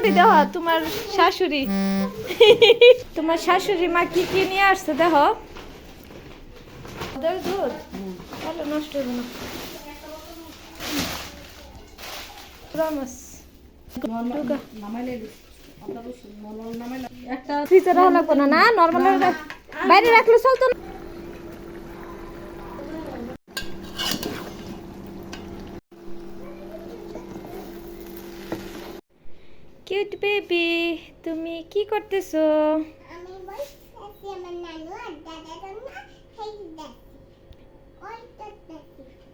বুড়ি দেহ তোমার শাশুড়ি। তোমার শাশুড়ি মা কি কি নিয়ে আসছে দেহ? ওদের দুধ? তাহলে নষ্ট হবে না। প্রমিস একটা ফ্রিজে রাখা লাগবো না না? নর্মাল বাইরে রাখলে চলতো না? কিউট বেবি তুমি কি করতেছো?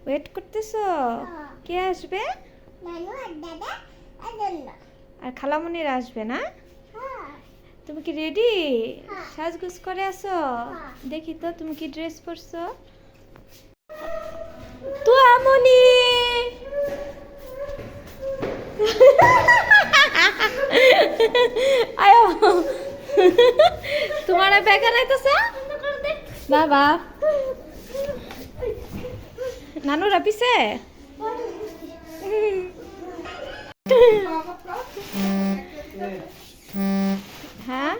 ওয়েট করতেছো? কে আসবে? আর খালামণির আসবে না? হ্যাঁ। তুমি কি রেডি হ্যাঁ। সাজগুজ করে আসো হ্যাঁ। দেখি তো তুমি কি ড্রেস পরছো তো আমনি আয়ো তোমার ব্যাগা নাইতেছে বাবা। নানুরা পিছে হ্যাঁ?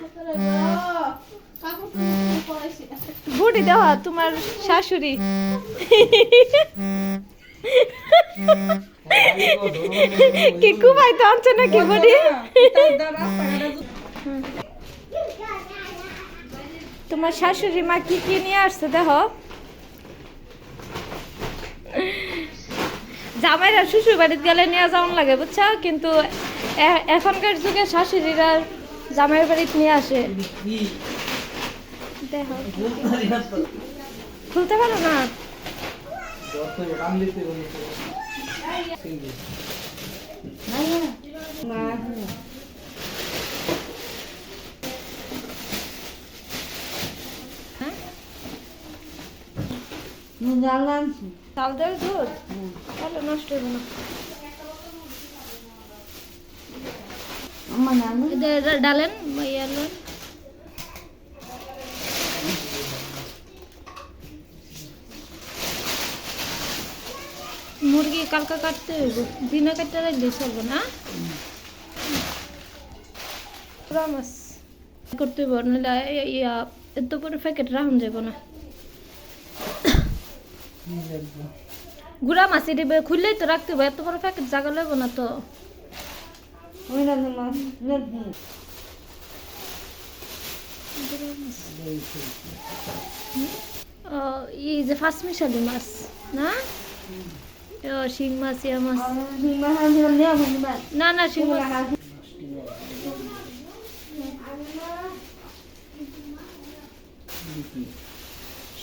বুড়ি দেহ তোমার শাশুড়ি। কি কুমাই তো আনছে নাকি বুড়ি? তোমার শাশুড়ি মা কি কি নিয়ে আসছে দেহ জামাইরা শ্বশুর বাড়িতে গেলে নিয়ে যাওয়ান লাগে, বুঝছ? কিন্তু এখনকার যুগে শাশুড়িরা জামাইয়ের বাড়িতে নিয়ে আসে। দেখো। খুলতে পারো না? হ্যাঁ? মুরগি কালকা কাটতে হইব দিনে কাটতে রাখলে চলবো না করতে হইব নাহলে এত বড় প্যাকেট রাখুন যাব না গুড়া মাছ দিবে খুললেই তো রাখতে হবে, এত বড় প্যাকেট জায়গা লাগবো না তো। এই যে ফার্স্ট মিশালি মাছ, না? শিং মাছ, ইয়া মাছ। না না, শিং মাছ।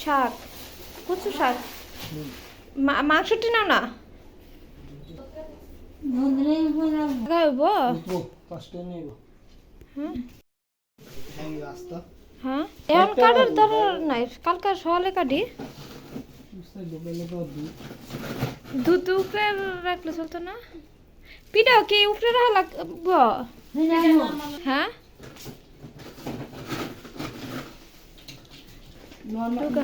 শাক, কচু শাক। মাংসটি নাও না। হ্যাঁ। হ্যাঁ। এখন কাটার দরকার নাই কালকে সকালে কাটি। দুধ উপরে রাখলে চলতো না? পিঠাও কি উপরে রাখা লাগব? হ্যাঁ। একটা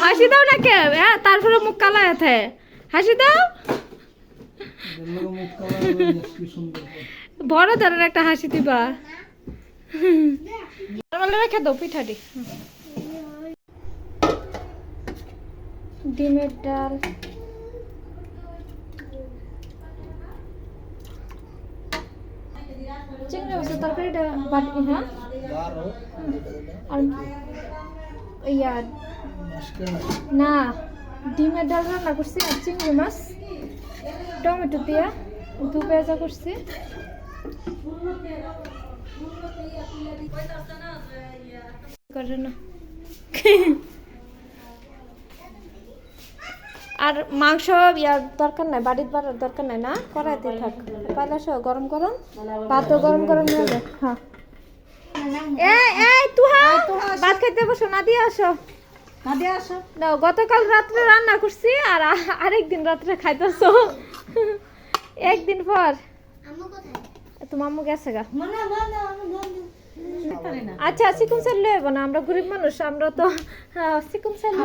হাসি দাও না কে? হ্যাঁ তারপরে মুখ কালা আছে হাসি দাও। বড় ধরনের একটা হাসি দিবা। রেখে দাও পিঠাটি ডিমের ডাল। চিংড়ি মাছের তরকারিটা বাটি হ্যাঁ? আর ইয়া, না, ডিমের ডাল রান্না করছি আর চিংড়ি মাছ, টমেটো দিয়া দু পেঁয়াজা করছি। আর মাংস ইয়ার দরকার নাই, বাড়ির বাড়ার দরকার নাই না করাইতে থাক। পাইলা সহ গরম গরম ভাতও গরম গরম হয়ে। হ্যাঁ ভাত খাইতে বসো না দিয়ে আসো না দিয়ে আসো দাও গতকাল রাত্রে রান্না করছি আর আরেকদিন রাত্রে খাইতেছো একদিন পর আম্মু তোমার আম্মু গেছে গা মনে মনে মনে আচ্ছা চিকুন স্যার লয়ে না আমরা গরিব মানুষ আমরা তো সিকুম চিকুন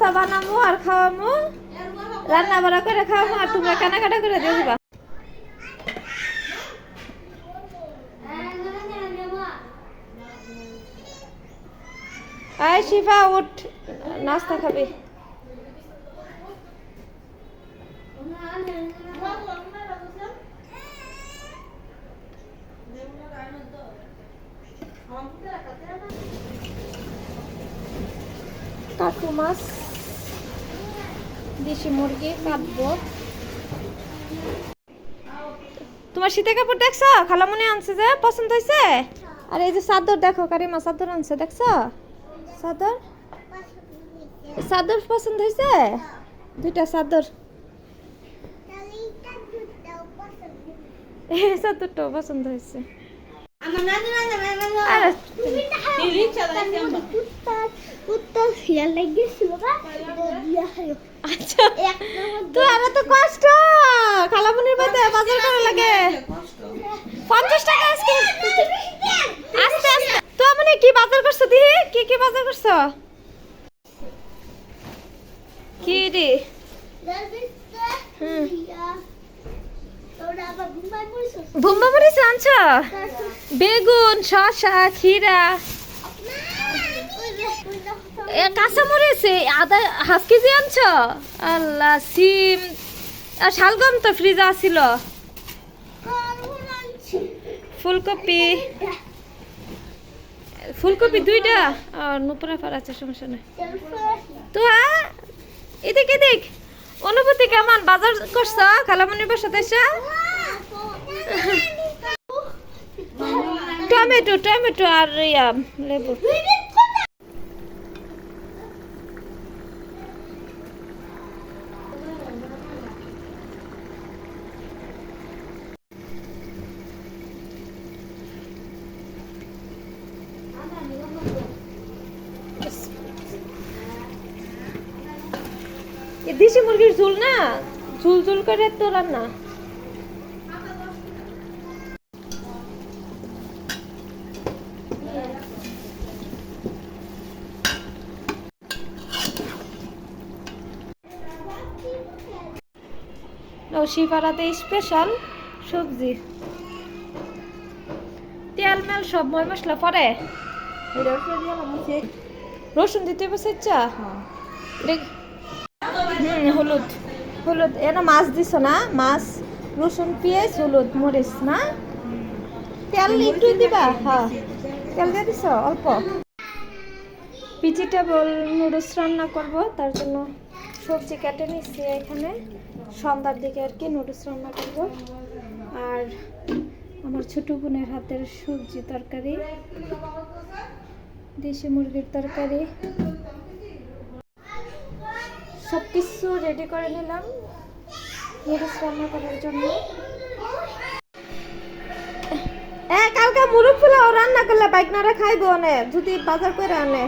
নাস্তা বানাবো আর খাওয়াবো রান্না বাড়া করে খাওয়াবো আর তোমরা কেনাকাটা করে দিয়ে আয় শিফা, উঠ। নাস্তা খাবি। কাকু মাছ। দেশি মুরগি কাটবো তোমার শীতে কাপড় দেখছ? খালামনি আনছে যে পছন্দ হয়েছে? আর এই যে চাদর দেখো কারিমা চাদর আনছে দেখছ? চাদর? চাদর পছন্দ হয়েছে? দুইটা চাদর। চাদরটাও পছন্দ হয়েছে। আর তো তো কষ্ট বাজার করা লাগে পঞ্চাশ টাকা আজকে আস্তে আস্তে তো মানে কি বাজার করছ দিহি কি কি বাজার করছ কি রে হুম। ভুম্বা মরিচ আনছো? বেগুন, শসা খিরা কাঁচা মরিচ আধা হাফ কেজি আনছো? আল্লাহ, সিম। আর শালগম তো ফ্রিজে আছিল। ফুলকপি। ফুলকপি দুইটা? আর নুপুরা ফার আছে, সমস্যা নাই। তো এদিক এদিক। অনুভূতি কেমন? বাজার করছ? খালামনির বাসাতে এসে? টমেটো টমেটো আর ইয়া লেবু। দেশি মুরগির ঝুল না? ঝুল ঝুল করে তো রান্না। শিপাড়াতে স্পেশাল সবজি। তেল মেল সব ময় মশলা পরে? রসুন দিতে বসে হুম হলুদ। হলুদ এটা মাছ দিছ না? মাছ রসুন পেঁয়াজ হলুদ মরিচ না? তেল একটু দিবা? হ্যাঁ। তেল দিয়ে দিছ? অল্প? ভেজিটেবল নুডলস রান্না করব তার জন্য সবজি কেটে নিচ্ছি এখানে। সন্ধ্যার দিকে আর কি নুডলস রান্না করব। আর আমার ছোট বোনের হাতের সবজি তরকারি, দেশি মুরগির তরকারি। সব কিছু রেডি করে নিলাম নুডলস রান্না করার জন্য। কালকে মুরগ পোলাও রান্না করলে বাইক বাইকনারা খাইবো অনেক যদি বাজার করে আনে।